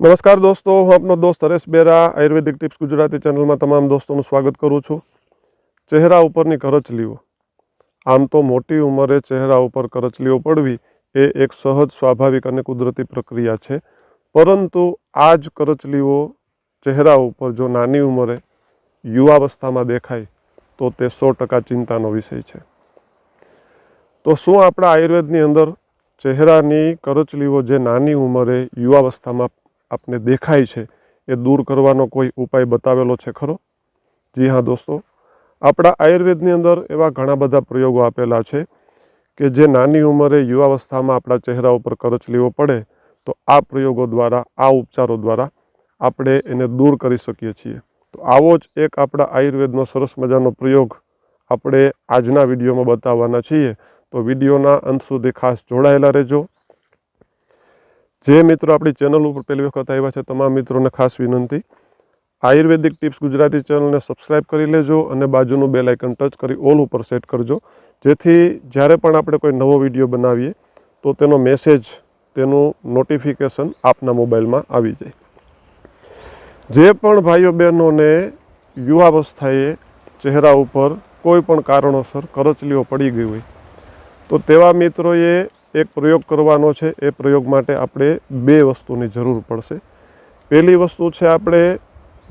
નમસ્કાર દોસ્તો, હું આપનો દોસ્ત હરેશ બેરા, આયુર્વેદિક ટિપ્સ ગુજરાતી ચેનલમાં તમામ દોસ્તોનું સ્વાગત કરું છું. ચહેરા ઉપરની કરચલીઓ. આમ તો મોટી ઉંમરે ચહેરા ઉપર કરચલીઓ પડવી એ એક સહજ, સ્વાભાવિક અને કુદરતી પ્રક્રિયા છે. પરંતુ આ જ કરચલીઓ ચહેરા ઉપર જો નાની ઉંમરે યુવાવસ્થામાં દેખાય, તો તે સો ટકા ચિંતાનો વિષય છે. તો શું આપણા આયુર્વેદની અંદર ચહેરાની કરચલીઓ જે નાની ઉંમરે યુવાવસ્થામાં આપને દેખાય છે, એ દૂર કરવાનો કોઈ ઉપાય બતાવેલો છે ખરો? જી હા દોસ્તો. આપણા આયુર્વેદની અંદર એવા ઘણા બધા પ્રયોગો આપેલા છે કે જે નાની ઉંમરે યુવાવસ્થામાં આપણા ચહેરા ઉપર કરચલીઓ પડે, તો આ પ્રયોગો દ્વારા, આ ઉપચારો દ્વારા આપણે એને દૂર કરી શકીએ છીએ. તો આવો જ એક આપણા આયુર્વેદનો સરસ મજાનો પ્રયોગ આપણે આજના વિડીયોમાં બતાવવાના છીએ. તો વિડીયોના અંત સુધી ખાસ જોડાયેલા રહેજો. જે મિત્રો આપણી ચેનલ ઉપર પહેલી વખત આવ્યા છે, તમામ મિત્રોને ખાસ વિનંતી. આયુર્વેદિક ટિપ્સ ગુજરાતી ચેનલને સબસ્ક્રાઈબ કરી લેજો અને બાજુનું બેલ આઇકન ટચ કરી ઓલ ઉપર સેટ કરજો. જેથી જ્યારે પણ આપણે કોઈ નવો વીડિયો બનાવીએ, તો તેનો મેસેજ, તેનું નોટિફિકેશન આપના મોબાઈલમાં આવી જાય. જે પણ ભાઈઓ બહેનોને યુવાવસ્થાએ ચહેરા ઉપર કોઈ પણ કારણોસર કરચલીઓ પડી ગઈ હોય, તો તેવા મિત્રોએ એક પ્રયોગ કરવાનો છે. એ પ્રયોગ માટે આપણે બે વસ્તુની જરૂર પડશે. પહેલી વસ્તુ છે આપણે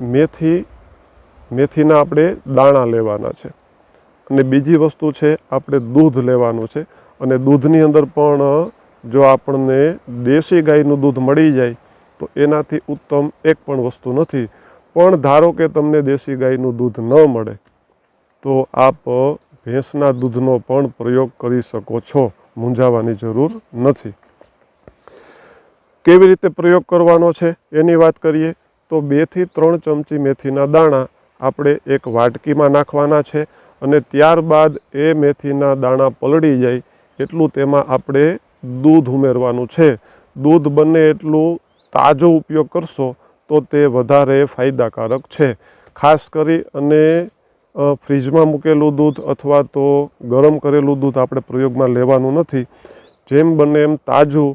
મેથી, મેથીના આપણે દાણા લેવાના છે. અને બીજી વસ્તુ છે આપણે દૂધ લેવાનું છે. અને દૂધની અંદર પણ જો આપણને દેશી ગાયનું દૂધ મળી જાય, તો એનાથી ઉત્તમ એક પણ વસ્તુ નથી. પણ ધારો કે તમને દેશી ગાયનું દૂધ ન મળે, તો આપ ભેંસના દૂધનો પણ પ્રયોગ કરી શકો છો. મૂંઝાવાની જરૂર નથી. કેવી રીતે પ્રયોગ કરવાનો છે એની વાત કરીએ, તો બેથી ત્રણ ચમચી મેથીના દાણા આપણે એક વાટકીમાં નાખવાના છે અને ત્યારબાદ એ મેથીના દાણા પલળી જાય એટલું તેમાં આપણે દૂધ ઉમેરવાનું છે. દૂધ બને એટલું તાજો ઉપયોગ કરશો તો તે વધારે ફાયદાકારક છે. ખાસ કરી અને ફ્રીજમાં મૂકેલું દૂધ અથવા તો ગરમ કરેલું દૂધ આપણે પ્રયોગમાં લેવાનું નથી. જેમ બને એમ તાજું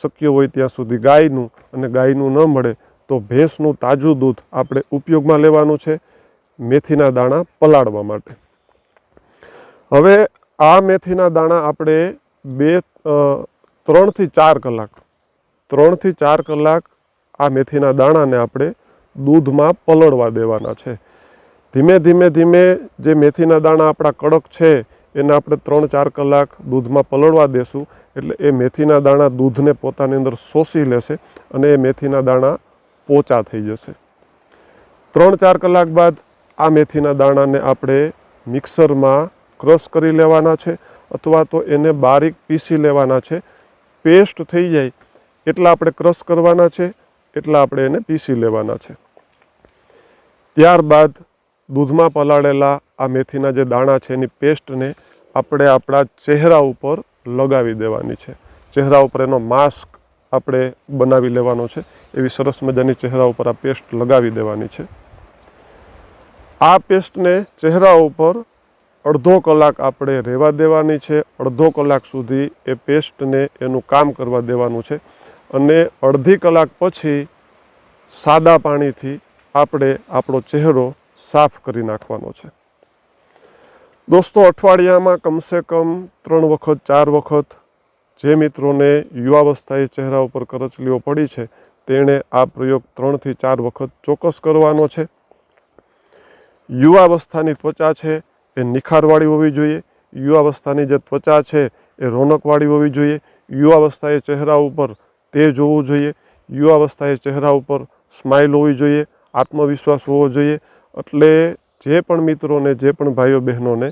શક્ય હોય ત્યાં સુધી ગાયનું અને ગાયનું ન મળે તો ભેંસનું તાજું દૂધ આપણે ઉપયોગમાં લેવાનું છે મેથીના દાણા પલાળવા માટે. હવે આ મેથીના દાણા આપણે બે ત્રણથી ચાર કલાક, ત્રણથી ચાર કલાક આ મેથીના દાણાને આપણે દૂધમાં પલળવા દેવાના છે. ધીમે ધીમે ધીમે જે મેથીના દાણા આપણા કડક છે, એને આપણે ત્રણ ચાર કલાક દૂધમાં પલળવા દેશું. એટલે એ મેથીના દાણા દૂધને પોતાની અંદર શોષી લેશે અને એ મેથીના દાણા પોચા થઈ જશે. ત્રણ ચાર કલાક બાદ આ મેથીના દાણાને આપણે મિક્સરમાં ક્રશ કરી લેવાના છે, અથવા તો એને બારીક પીસી લેવાના છે. પેસ્ટ થઈ જાય એટલા આપણે ક્રશ કરવાના છે, એટલા આપણે એને પીસી લેવાના છે. ત્યારબાદ દૂધમાં પલાળેલા આ મેથીના જે દાણા છે એની પેસ્ટને આપણે આપણા ચહેરા ઉપર લગાવી દેવાની છે. ચહેરા ઉપર એનો માસ્ક આપણે બનાવી લેવાનો છે. એવી સરસ મજાની ચહેરા ઉપર આ પેસ્ટ લગાવી દેવાની છે. આ પેસ્ટને ચહેરા ઉપર અડધો કલાક આપણે રહેવા દેવાની છે. અડધો કલાક સુધી એ પેસ્ટને એનું કામ કરવા દેવાનું છે. અને અડધી કલાક પછી સાદા પાણીથી આપણે આપણો ચહેરો સાફ કરી નાખવાનો છે. દોસ્તો, અઠવાડિયામાં કમસે કમ ત્રણ વખત, ચાર વખત જે મિત્રોને યુવાવસ્થાએ ચહેરા ઉપર કરચલીઓ પડી છે, તેણે આ પ્રયોગ ત્રણથી ચાર વખત ચોક્કસ કરવાનો છે. યુવાવસ્થાની ત્વચા છે, એ નિખારવાળી હોવી જોઈએ. યુવાવસ્થાની જે ત્વચા છે, એ રોનકવાળી હોવી જોઈએ. યુવાવસ્થાએ ચહેરા ઉપર તેજ હોવું જોઈએ. યુવાવસ્થાએ ચહેરા ઉપર સ્માઇલ હોવી જોઈએ. આત્મવિશ્વાસ હોવો જોઈએ. એટલે જે પણ મિત્રોને, જે પણ ભાઈઓ બહેનોને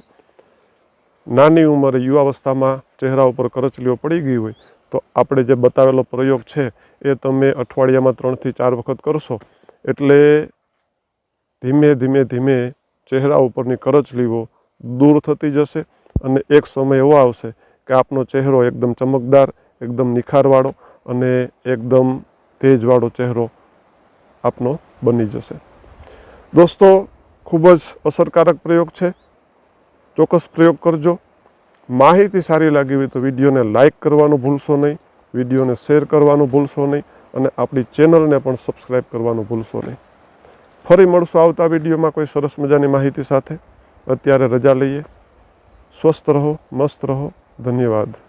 નાની ઉંમરે યુવાવસ્થામાં ચહેરા ઉપર કરચલીઓ પડી ગઈ હોય, તો આપણે જે બતાવેલો પ્રયોગ છે એ તમે અઠવાડિયામાં ત્રણથી ચાર વખત કરશો. એટલે ધીમે ધીમે ધીમે ચહેરા ઉપરની કરચલીઓ દૂર થતી જશે અને એક સમય એવો આવશે કે આપનો ચહેરો એકદમ ચમકદાર, એકદમ નિખારવાળો અને એકદમ તેજવાળો ચહેરો આપનો બની જશે. દોસ્તો, ખૂબ જ અસરકારક પ્રયોગ છે. ચોક્કસ પ્રયોગ કરજો. માહિતી સારી લાગી હોય તો વિડીયોને લાઇક કરવાનું ભૂલશો નહીં, વિડીયોને શેર કરવાનું ભૂલશો નહીં અને આપણી ચેનલને પણ સબસ્ક્રાઈબ કરવાનું ભૂલશો નહીં. ફરી મળશું આવતા વિડીયોમાં કોઈ સરસ મજાની માહિતી સાથે. અત્યારે રજા લઈએ. સ્વસ્થ રહો, મસ્ત રહો. ધન્યવાદ.